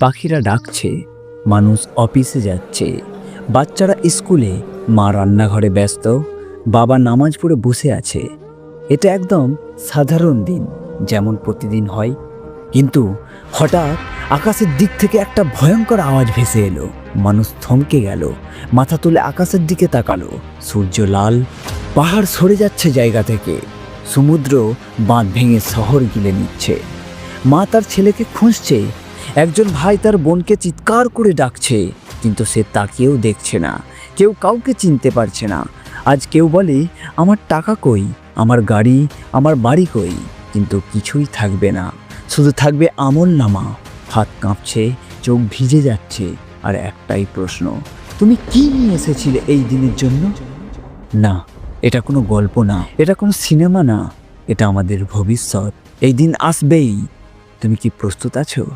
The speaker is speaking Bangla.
পাখিরা ডাকছে, মানুষ অফিসে যাচ্ছে। বাচ্চারা স্কুলে, মা রান্নাঘরে ব্যস্ত, বাবা নামাজ পড়ে বসে আছে। এটা একদম সাধারণ দিন, যেমন প্রতিদিন হয়। কিন্তু হঠাৎ আকাশের দিক থেকে একটা ভয়ঙ্কর আওয়াজ ভেসে এলো। মানুষ থমকে গেল, মাথা তুলে আকাশের দিকে তাকালো। সূর্য লাল, পাহাড় সরে যাচ্ছে জায়গা থেকে। সমুদ্র বাঁধ ভেঙে শহর গিলে নিচ্ছে। মা তার ছেলেকে খুঁজছে একজন ভাই তার বোনকে চিৎকার করে ডাকছে, কিন্তু সে তাকেও দেখছে না। কেউ কাউকে চিনতে পারছে না। আজ কেউ বলে, আমার টাকা কই? আমার গাড়ি? আমার বাড়ি কই? কিন্তু কিছুই থাকবে না। শুধু থাকবে আমল নামা। হাত কাঁপছে, চোখ ভিজে যাচ্ছে, আর একটাই প্রশ্ন, তুমি কি নিয়ে এসেছিলে এই দিনের জন্য? না, এটা কোনো গল্প না। এটা কোনো সিনেমা না। এটা আমাদের ভবিষ্যৎ। এই দিন আসবেই। তুমি কি প্রস্তুত আছো?